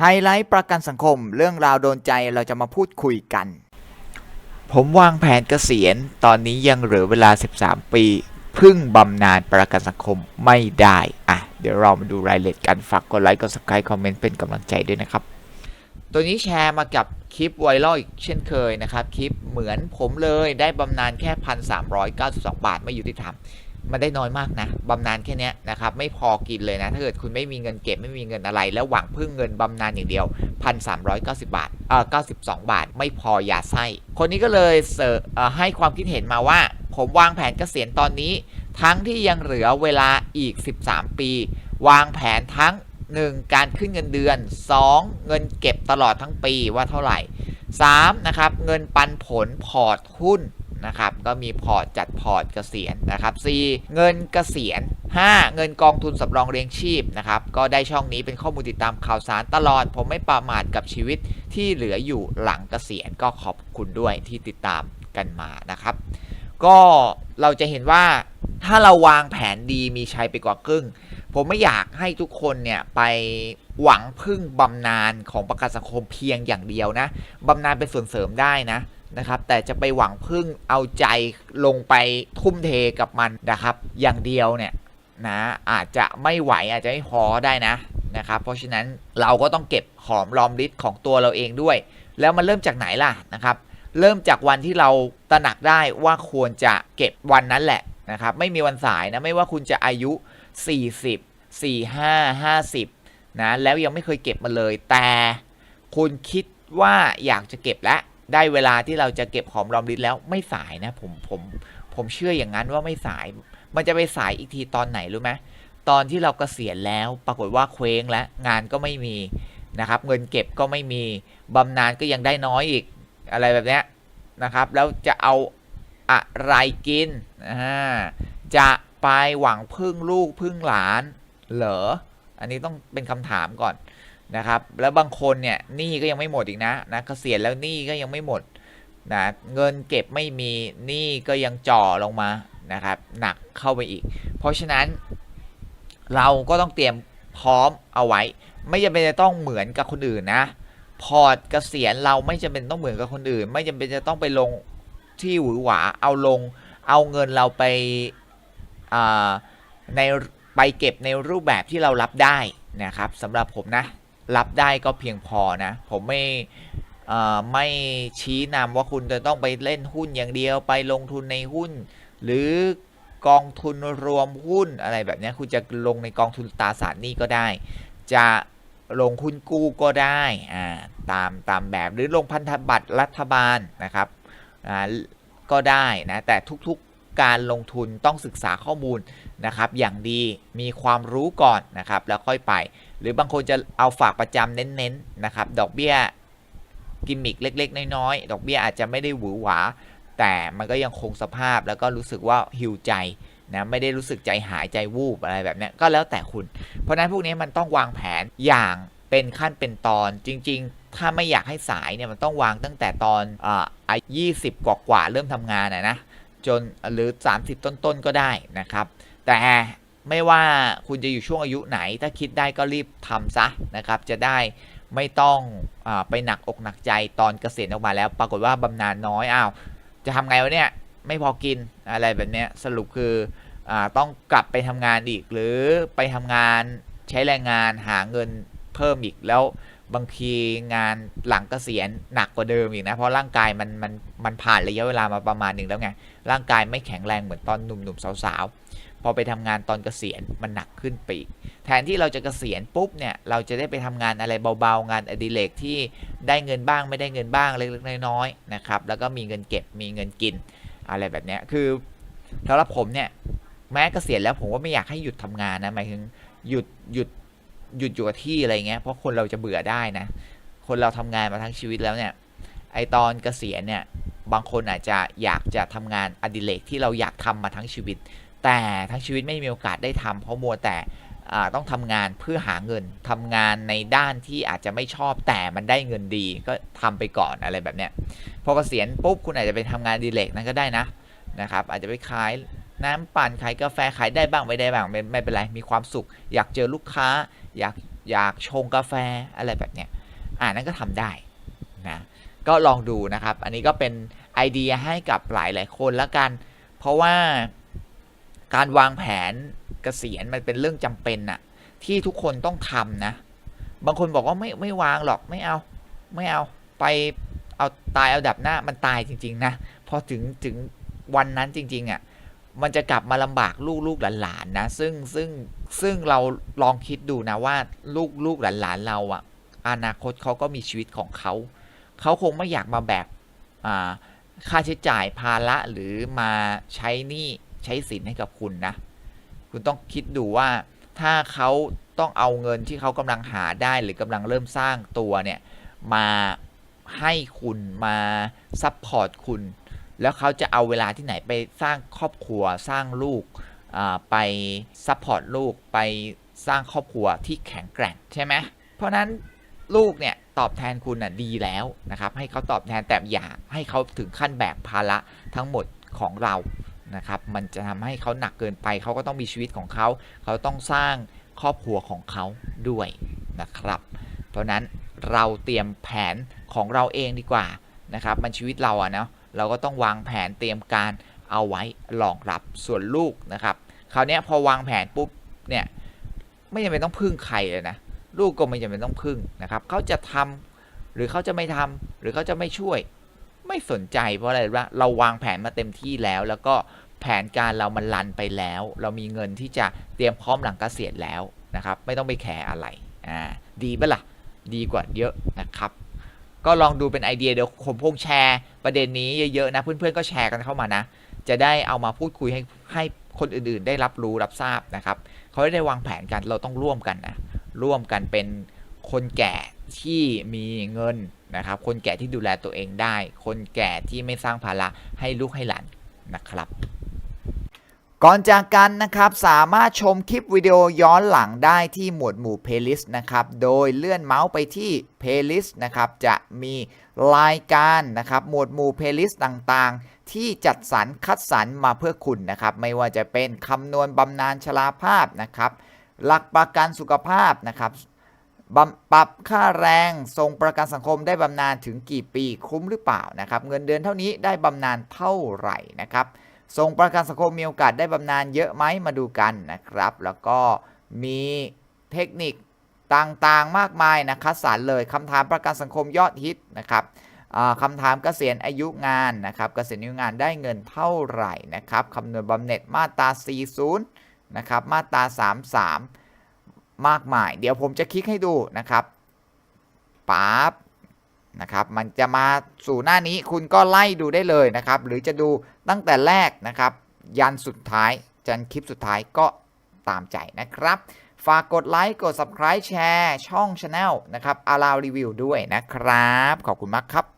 ไฮไลท์ประกันสังคมเรื่องราวโดนใจเราจะมาพูดคุยกัน ผมวางแผนเกษียณตอนนี้ยังเหลือเวลา 13 ปีพึ่งบำนาญประกันสังคมไม่ได้อะเดี๋ยวเรามาดูรายละเอียดกันฝากกดไลค์กด subscribe คอมเมนต์เป็นกำลังใจด้วยนะครับ ตัวนี้แชร์มากับคลิปไวรัลอีกเช่นเคยนะครับ คลิปเหมือนผมเลยได้บำนาญแค่ 1,392 บาทไม่ยุติธรรม มันได้น้อยมากนะบำนาญแค่นี้นะครับไม่พอกินเลยนะ ถ้าเกิดคุณไม่มีเงินเก็บไม่มีเงินอะไร แล้วหวังพึ่งเงินบำนาญอย่างเดียว 1,390 บาทเอ่อ92 บาท ไม่พออย่าไส้คนนี้ก็เลยเสอเอ่อให้ความคิดเห็นมาว่า ผมวางแผนเกษียณตอนนี้ ทั้งที่ยังเหลือเวลาอีก 13 ปี วางแผนทั้ง 1. การขึ้นเงินเดือน 2. เงินเก็บตลอดทั้งปีว่าเท่าไหร่ 3. นะครับเงินปันผลพอร์ตหุ้น นะครับ ก็มีพอร์ตจัดพอร์ตเกษียณนะครับ 4. เงินเกษียณ 5. เงินกองทุนสำรองเลี้ยงชีพนะครับ ก็ได้ช่องนี้เป็นข้อมูลติดตามข่าวสารตลอด ผมไม่ประมาทกับชีวิตที่เหลืออยู่หลังเกษียณก็ขอบคุณด้วยที่ติดตามกันมานะครับ ก็เราจะเห็นว่าถ้าเราวางแผนดีมีชัยไปกว่าครึ่ง ผมไม่อยากให้ทุกคนเนี่ยไป หวังพึ่งบำนาญของประกันสังคมเพียงอย่างเดียวนะบำนาญเป็นส่วนเสริมได้นะนะครับแต่จะไปหวังพึ่งเอาใจลงไปทุ่มเทกับมันนะครับ อย่างเดียวเนี่ยนะอาจจะไม่ไหวอาจจะไม่พอได้นะนะครับเพราะฉะนั้นเราก็ต้องเก็บหอมรอมริดของตัวเราเองด้วย แล้วมันเริ่มจากไหนล่ะนะครับ เริ่มจากวันที่เราตระหนักได้ว่าควรจะเก็บวันนั้นแหละนะครับ ไม่มีวันสายนะไม่ว่าคุณจะอายุ 40 45 50 นะแล้วยังไม่เคยเก็บมาเลย แต่คุณคิดว่าอยากจะเก็บแล้วได้เวลาที่เราจะเก็บหอมรอมริบแล้วไม่สายนะผมผมผมเชื่ออย่างนั้นว่าไม่สาย มันจะไปสายอีกทีตอนไหนรู้ไหมตอนที่เรากเกษียณแล้วปรากฏว่าเคว้งแล้วงานก็ไม่มีนะครับเงินเก็บก็ไม่มีบำนาญก็ยังได้น้อยอีกอะไรแบบเนี้ยนะครับ แล้วจะเอาอะไรกินอ่าจะไปหวังพึ่งลูกพึ่งหลาน เหรอ อันนี้ต้องเป็นคำถามก่อนนะครับ แล้วบางคนเนี่ยหนี้ก็ยังไม่หมดอีกนะนะเกษียณแล้วหนี้ก็ยังไม่หมดนะเงินเก็บไม่มีหนี้ก็ยังจ่อลงมานะครับ หนักเข้าไปอีก เพราะฉะนั้นเราก็ต้องเตรียมพร้อมเอาไว้ ไม่จำเป็นจะต้องเหมือนกับคนอื่นนะ พอร์ตเกษียณเราไม่จำเป็นต้องเหมือนกับคนอื่น ไม่จำเป็นจะต้องไปลงที่หวือหวาเอาลงเอาเงินเราไปใน ไปเก็บในรูปแบบที่เรารับได้นะครับสำหรับผมนะ รับได้ก็เพียงพอนะ ผมไม่ไม่ชี้นำว่าคุณจะต้องไปเล่นหุ้นอย่างเดียวไปลงทุนในหุ้น หรือกองทุนรวมหุ้นอะไรแบบนี้คุณจะลงในกองทุนตราสารหนี้ก็ได้ จะลงหุ้นกู้ก็ได้อ่าตามตามแบบหรือลงพันธบัตรรัฐบาลนะครับอ่าก็ได้นะแต่ทุก การลงทุนต้องศึกษาข้อมูลนะครับอย่างดีมีความรู้ก่อนนะครับแล้วค่อยไป หรือบางคนจะเอาฝากประจำเน้นๆนะครับดอกเบี้ยกิมมิกเล็ก ๆ น้อยๆดอกเบี้ยอาจจะไม่ได้หวือหวา แต่มันก็ยังคงสภาพแล้วก็รู้สึกว่าหิวใจนะไม่ได้รู้สึกใจหายใจวูบอะไรแบบนี้ก็แล้วแต่คุณ เพราะนั้นพวกนี้มันต้องวางแผนอย่างเป็นขั้นเป็นตอนจริง ๆ ถ้าไม่อยากให้สายเนี่ยมันต้องวางตั้งแต่ตอนอ่ายี่สิบกว่าๆเริ่มทำงานนะนะ จนหรือ 30 ต้นๆก็ได้นะครับ แต่ไม่ว่าคุณจะอยู่ช่วงอายุไหน ถ้าคิดได้ก็รีบทำซะนะครับ จะได้ไม่ต้องอไปหนักอกหนักใจตอนเกษียณออกมาแล้ว ปรากฏว่าบำนาญน้อยอ้าวจะทำไงวะเนี่ยไม่พอกินอะไรแบบนี้สรุปคืออต้องกลับไปทำงานอีกหรือไปทำงานใช้แรงงานหาเงินเพิ่มอีกแล้ว บางทีงานหลังเกษียณหนักกว่าเดิมอีกนะ เพราะร่างกายมันมันมันผ่านระยะเวลามาประมาณหนึ่งแล้วไง ร่างกายไม่แข็งแรงเหมือนตอนหนุ่มๆสาวๆ พอไปทำงานตอนเกษียณมันหนักขึ้นไปอีกแทนที่เราจะเกษียณปุ๊บเนี่ยเราจะได้ไปทำงานอะไรเบาๆ งานอดิเรกที่ได้เงินบ้างไม่ได้เงินบ้างเล็กๆน้อยๆนะครับแล้วก็มีเงินเก็บมีเงินกินอะไรแบบนี้คือสำหรับผมเนี่ยแม้เกษียณแล้วผมก็ไม่อยากให้หยุดทำงานนะหมายถึงหยุดหยุด หยุดอยู่กับที่อะไรเงี้ยเพราะคนเราจะเบื่อได้นะ คนเราทำงานมาทั้งชีวิตแล้วเนี่ย ไอตอนเกษียณเนี่ยบางคนอาจจะอยากจะทำงานอดิเรกที่เราอยากทำมาทั้งชีวิต แต่ทั้งชีวิตไม่มีโอกาสได้ทำเพราะมัวแต่ต้องทำงานเพื่อหาเงินทำงานในด้านที่อาจจะไม่ชอบแต่มันได้เงินดีก็ทำไปก่อนอะไรแบบเนี้ยพอเกษียณปุ๊บคุณอาจจะไปทำงานอดิเรกนั้นก็ได้นะนะครับ อาจจะไปขายน้ำปั่นขายกาแฟขายได้บ้างไม่ได้บ้างไม่ไม่เป็นไรมีความสุข อยากเจอลูกค้า อยากอยากชงกาแฟอะไรแบบเนี้ยอ่านั่นก็ทำได้นะก็ลองดูนะครับ อันนี้ก็เป็นไอเดียให้กับหลายหลายคนละกัน เพราะว่าการวางแผนเกษียณมันเป็นเรื่องจำเป็นน่ะที่ทุกคนต้องทำนะ บางคนบอกว่าไม่ไม่วางหรอกไม่เอาไม่เอาไปเอาตายเอาดับหน้ามันตายจริง ๆ นะพอถึงถึงวันนั้นจริง ๆอะมันจะกลับมาลำบากลูกลูกหลานๆนะ ซึ่งซึ่ง ซึ่งเราลองคิดดูนะว่าลูกลูกหลานๆเราอะอนาคตเขาก็มีชีวิตของเขา เขาคงไม่อยากมาแบกค่าใช้จ่ายภาระหรือมาใช้หนี้ใช้สินให้กับคุณนะ คุณต้องคิดดูว่าถ้าเขาต้องเอาเงินที่เขากำลังหาได้หรือ กำลังเริ่มสร้างตัวเนี่ยมาให้คุณมาซัพพอร์ตคุณ แล้วเขาจะเอาเวลาที่ไหนไปสร้างครอบครัวสร้างลูก ไปซัพพอร์ตลูกไปสร้างครอบครัวที่แข็งแกร่งใช่ไหมเพราะนั้นลูกเนี่ยตอบแทนคุณน่ะดีแล้วนะครับ ให้เขาตอบแทนแต่อย่าให้เขาถึงขั้นแบกภาระทั้งหมดของเรานะครับ มันจะทำให้เขาหนักเกินไป เขาก็ต้องมีชีวิตของเขา เขาต้องสร้างครอบครัวของเขาด้วยนะครับ เพราะนั้นเราเตรียมแผนของเราเองดีกว่านะครับ มันชีวิตเราอะเนาะเราก็ต้องวางแผนเตรียมการเอาไว้รองรับส่วนลูกนะครับ คราวนี้พอวางแผนปุ๊บเนี่ยไม่จำเป็นต้องพึ่งใครเลยนะลูกก็ไม่จำเป็นต้องพึ่งนะครับเขาจะทำหรือเขาจะไม่ทำหรือเขาจะไม่ช่วย ไม่สนใจเพราะอะไรรู้ปะเราวางแผนมาเต็มที่แล้ว แล้วก็แผนการเรามันรันไปแล้ว เรามีเงินที่จะเตรียมพร้อมหลังเกษียณแล้วนะครับ ไม่ต้องไปแคร์อะไรอ่าดีปะล่ะดีกว่าเยอะนะครับ ก็ลองดูเป็นไอเดียเดี๋ยวผมคงแชร์ประเด็นนี้เยอะๆนะเพื่อนๆก็แชร์กันเข้ามานะ จะได้เอามาพูดคุยให้ให้คนอื่นๆ ได้รับรู้รับทราบนะครับเขาได้วางแผนกันเราต้องร่วมกันนะร่วมกันเป็นคนแก่ที่มีเงินนะครับ คนแก่ที่ดูแลตัวเองได้ คนแก่ที่ไม่สร้างภาระให้ลูกให้หลานนะครับ ก่อนจากกันนะครับสามารถชมคลิปวิดีโอย้อนหลังได้ที่หมวดหมู่ playlist นะครับ โดยเลื่อนเมาส์ไปที่ playlist นะครับ จะมีรายการนะครับ หมวดหมู่ playlist ต่างๆ ที่จัดสรรคัดสรรมาเพื่อคุณนะครับ ไม่ว่าจะเป็นคำนวณบำนาญชราภาพนะครับ หลักประกันสุขภาพนะครับบปรับค่าแรงทรงประกันสังคมได้บำนาญถึงกี่ปีคุ้มหรือเปล่านะครับ เงินเดือนเท่านี้ได้บำนาญเท่าไหร่นะครับทรงประกันสังคมมีโอกาสได้บำนาญเยอะไหมมาดูกันนะครับ แล้วก็มีเทคนิคต่างๆมากมายนะคัดสรรเลยคำถามประกันสังคมยอดฮิตนะครับ คำถามเกษียณอายุงานนะครับเกษียณอายุงานได้เงินเท่าไหร่นะครับคำนวณบำเหน็จมาตรา 40 นะครับ มาตรา 33 มากมาย เดี๋ยวผมจะคลิกให้ดูนะครับปั๊บนะครับ มันจะมาสู่หน้านี้คุณก็ไล่ดูได้เลยนะครับ หรือจะดูตั้งแต่แรกนะครับ ยันสุดท้ายจันคลิปสุดท้ายก็ตามใจนะครับ ฝากกดไลค์ กด subscribe แชร์ ช่อง Channel นะครับอารารีวิวด้วยนะครับ ขอบคุณมากครับ